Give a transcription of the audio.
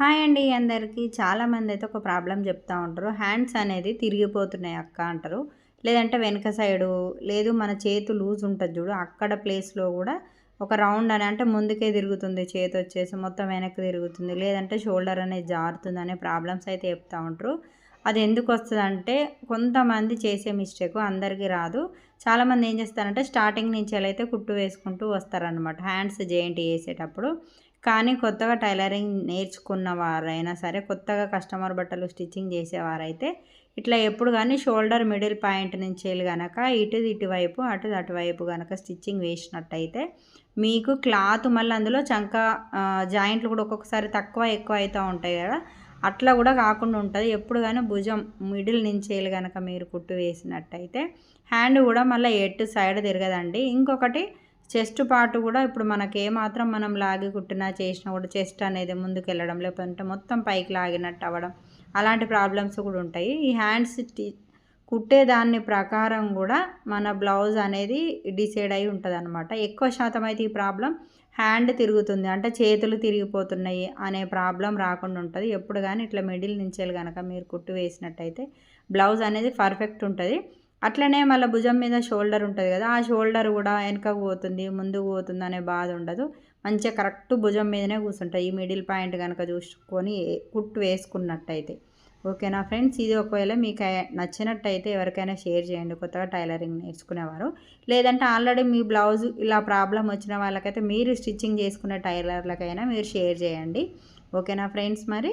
Hi అండి అందరికీ. చాలామంది అయితే ఒక ప్రాబ్లం చెప్తూ ఉంటారు. హ్యాండ్స్ అనేది తిరిగిపోతున్నాయి అక్క అంటారు. లేదంటే వెనక సైడు లేదు మన చేతు లూజ్ ఉంటుంది చూడు అక్కడ ప్లేస్లో కూడా ఒక రౌండ్ అని అంటే ముందుకే తిరుగుతుంది చేతి వచ్చేసి మొత్తం వెనక్కి తిరుగుతుంది లేదంటే షోల్డర్ అనేది జారుతుంది అనే ప్రాబ్లమ్స్ అయితే చెప్తూ ఉంటారు. అది ఎందుకు వస్తుంది అంటే కొంతమంది చేసే మిస్టేక్ అందరికీ రాదు. చాలామంది ఏం చేస్తారంటే స్టార్టింగ్ నుంచి ఎలా అయితే కుట్టు వేసుకుంటూ వస్తారనమాట హ్యాండ్స్ జెయింట్ వేసేటప్పుడు కానీ కొత్తగా టైలరింగ్ నేర్చుకున్న వారైనా సరే కొత్తగా కస్టమర్ బట్టలు స్టిచ్చింగ్ చేసేవారైతే ఇట్లా ఎప్పుడు కానీ షోల్డర్ మిడిల్ పాయింట్ నుంచి వెళ్ళి కనుక ఇటు ఇటువైపు అటు అటువైపు కనుక స్టిచ్చింగ్ వేసినట్టయితే మీకు క్లాత్ మళ్ళీ అందులో చంక జాయింట్లు కూడా ఒక్కొక్కసారి తక్కువ ఎక్కువ అవుతూ ఉంటాయి కదా. అట్లా కూడా కాకుండా ఉంటుంది. ఎప్పుడు కానీ భుజం మిడిల్ నుంచి వెళ్ళి కనుక మీరు కుట్టు వేసినట్టయితే హ్యాండ్ కూడా మళ్ళీ ఎటు సైడ్ తిరగదండి. ఇంకొకటి చెస్ట్ పార్ట్ కూడా ఇప్పుడు మనకి ఏమాత్రం మనం లాగి కుట్టినా చేసినా కూడా చెస్ట్ అనేది ముందుకు వెళ్ళడం లేకపోతే మొత్తం పైకి లాగినట్టు అవ్వడం అలాంటి ప్రాబ్లమ్స్ కూడా ఉంటాయి. ఈ హ్యాండ్స్ కుట్టేదాన్ని ప్రకారం కూడా మన బ్లౌజ్ అనేది డిసైడ్ అయి ఉంటుంది అనమాట ఎక్కువ శాతం అయితే ఈ ప్రాబ్లం హ్యాండ్ తిరుగుతుంది. అంటే చేతులు తిరిగిపోతున్నాయి అనే ప్రాబ్లం రాకుండా ఉంటుంది. ఎప్పుడు కానీ ఇట్లా మిడిల్ నుంచి కనుక మీరు కుట్టు వేసినట్టయితే బ్లౌజ్ అనేది పర్ఫెక్ట్ ఉంటుంది. అట్లనే మళ్ళీ భుజం మీద షోల్డర్ ఉంటుంది కదా ఆ షోల్డర్ కూడా వెనకకు పోతుంది ముందుకు పోతుంది అనే బాధ ఉండదు. మంచిగా కరెక్ట్ భుజం మీదనే కూర్చుంటాయి ఈ మిడిల్ పాయింట్ కనుక చూసుకొని కుట్టు వేసుకున్నట్టయితే. ఓకేనా ఫ్రెండ్స్? ఇది ఒకవేళ మీకు నచ్చినట్టయితే ఎవరికైనా షేర్ చేయండి. కొత్తగా టైలరింగ్ నేర్చుకునేవారు. లేదంటే ఆల్రెడీ మీ బ్లౌజ్ ఇలా ప్రాబ్లం వచ్చిన వాళ్ళకైతే మీరు స్టిచ్చింగ్ చేసుకునే టైలర్లకైనా మీరు షేర్ చేయండి. ఓకేనా ఫ్రెండ్స్ మరి?